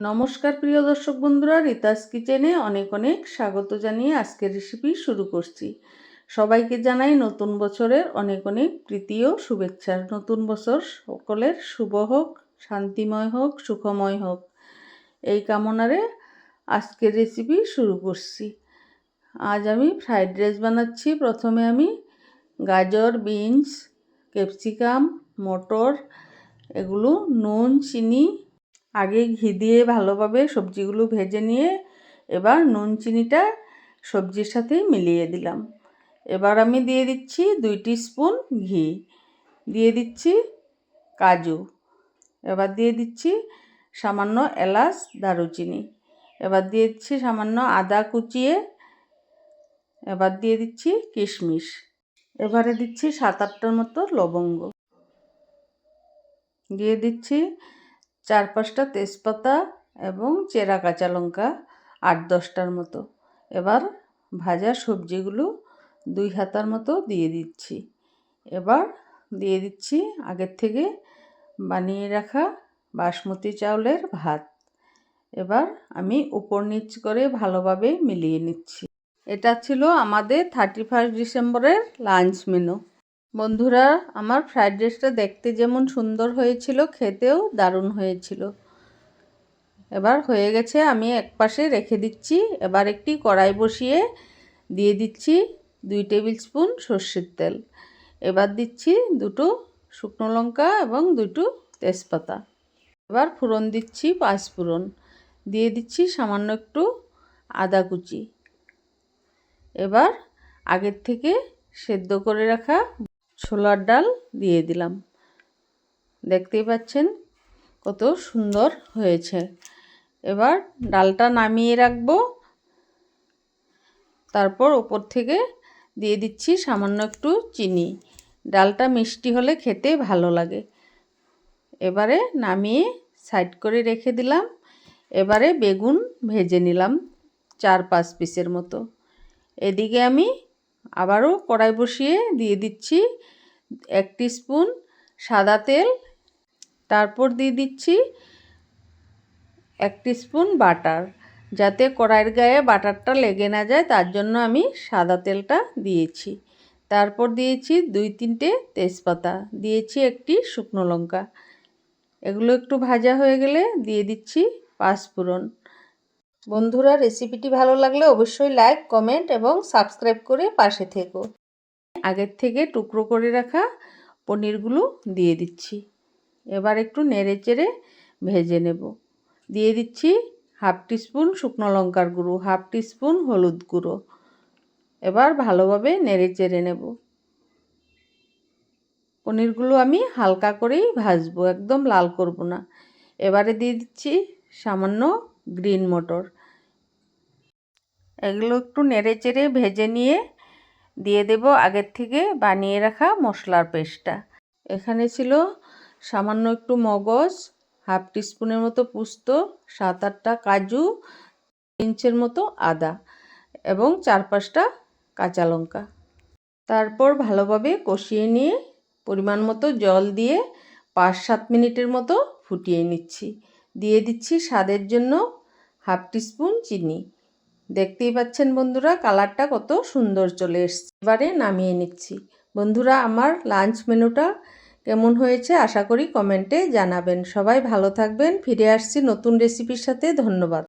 নমস্কার প্রিয় দর্শক বন্ধুরা, রিতাস কিচেনে অনেক অনেক স্বাগত জানিয়ে আজকের রেসিপি শুরু করছি। সবাইকে জানাই নতুন বছরের অনেক অনেক প্রীতি ও শুভেচ্ছার নতুন বছর সকলের শুভ হোক, শান্তিময় হোক, সুখময় হোক। এই কামনারে আজকের রেসিপি শুরু করছি। আজ আমি ফ্রাইড রাইস বানাচ্ছি। প্রথমে আমি গাজর বিনস ক্যাপসিকাম মটর, এগুলো নুন, চিনি আগে ঘি দিয়ে ভালোভাবে সবজিগুলো ভেজে নিয়ে এবার নুন, চিনিটা সবজির সাথে মিলিয়ে দিলাম। এবার আমি দিয়ে দিচ্ছি দুই স্পুন ঘি, দিয়ে দিচ্ছি কাজু, এবার দিয়ে দিচ্ছি সামান্য এলাচ, দারুচিনি, এবার দিয়ে দিচ্ছি সামান্য আদা কুচিয়ে, এবার দিয়ে দিচ্ছি কিশমিশ, এবারে দিচ্ছি সাত আটটার মতো লবঙ্গ, দিয়ে দিচ্ছি চার পাঁচটা তেজপাতা এবং চেরা কাঁচা লঙ্কা আট দশটার মতো। এবার ভাজা সবজিগুলো দুই হাতার মতো দিয়ে দিচ্ছি। এবার দিয়ে দিচ্ছি আগের থেকে বানিয়ে রাখা বাসমতি চাউলের ভাত। এবার আমি উপর নিচ করে ভালোভাবে মিলিয়ে নিচ্ছি। এটা ছিল আমাদের থার্টি ফার্স্ট ডিসেম্বরের লাঞ্চ মেনু। বন্ধুরা, আমার ফ্রাইড রাইসটা দেখতে যেমন সুন্দর হয়েছিল, খেতেও দারুণ হয়েছিল। এবার হয়ে গেছে, আমি এক পাশে রেখে দিচ্ছি। এবার একটি কড়াই বসিয়ে দিয়ে দিচ্ছি দুই টেবিল স্পুন সর্ষের তেল। এবার দিচ্ছি দুটো শুকনো লঙ্কা এবং দুটো তেজপাতা। এবার ফোড়ন দিচ্ছি পাঁচ ফোড়ন। দিয়ে দিচ্ছি সামান্য একটু আদা কুচি। এবার আগের থেকে সেদ্ধ করে রাখা ছোলার ডাল দিয়ে দিলাম। দেখতেই পাচ্ছেন কত সুন্দর হয়েছে। এবার ডালটা নামিয়ে রাখব। তারপর ওপর থেকে দিয়ে দিচ্ছি সামান্য একটু চিনি। ডালটা মিষ্টি হলে খেতে ভালো লাগে। এবারে নামিয়ে সাইড করে রেখে দিলাম। এবারে বেগুন ভেজে নিলাম চার পাঁচ পিসের মতো। এদিকে আমি আবারও কড়াই বসিয়ে দিয়ে দিচ্ছি এক স্পুন সাদা তেল। তারপর দিয়ে দিচ্ছি এক স্পুন বাটার যাতে কড়াইয়ের গায়ে বাটারটা লেগে না যায়, তার জন্য আমি সাদা তেলটা দিয়েছি। তারপর দিয়েছি দুই তিনটে তেজপাতা, দিয়েছি একটি শুকনো লঙ্কা। এগুলো একটু ভাজা হয়ে গেলে দিয়ে দিচ্ছি পাঁচফোড়ন। বন্ধুরা রেসিপিটি ভালো লাগলে অবশ্যই লাইক কমেন্ট এবং সাবস্ক্রাইব করে পাশে থেকো। আগের থেকে টুকরো করে রাখা পনিরগুলো দিয়ে দিচ্ছি। এবার একটু নেড়ে চেড়ে ভেজে নেব। দিয়ে দিচ্ছি হাফ টিস্পুন শুকনো লঙ্কার গুঁড়ো হাফ টিস্পুন হলুদ গুঁড়ো। এবার ভালোভাবে নেড়ে চেড়ে নেব। পনিরগুলো আমি হালকা করেই ভাজবো, একদম লাল করব না। এবারে দিয়ে দিচ্ছি সামান্য গ্রিন মটর। এগুলো একটু নেড়ে চেড়ে ভেজে নিয়ে দিয়ে দেব আগের থেকে বানিয়ে রাখা মশলার পেস্টটা। এখানে ছিল সামান্য একটু মগজ, হাফ টিস্পুনের মতো পুস্ত, সাত আটটা কাজু ইঞ্চের মতো আদা এবং চার পাঁচটা কাঁচা লঙ্কা। তারপর ভালোভাবে কষিয়ে নিয়ে পরিমাণ মতো জল দিয়ে পাঁচ সাত মিনিটের মতো ফুটিয়ে নিচ্ছি। দিয়ে দিচ্ছি স্বাদের জন্য হাফ টিস্পুন চিনি। দেখতেই পাচ্ছেন বন্ধুরা, কালারটা কত সুন্দর চলে এসছে। এবারে নামিয়ে নিচ্ছি। বন্ধুরা, আমার লাঞ্চ মেনুটা কেমন হয়েছে আশা করি কমেন্টে জানাবেন। সবাই ভালো থাকবেন, ফিরে আসছি নতুন রেসিপির সাথে। ধন্যবাদ।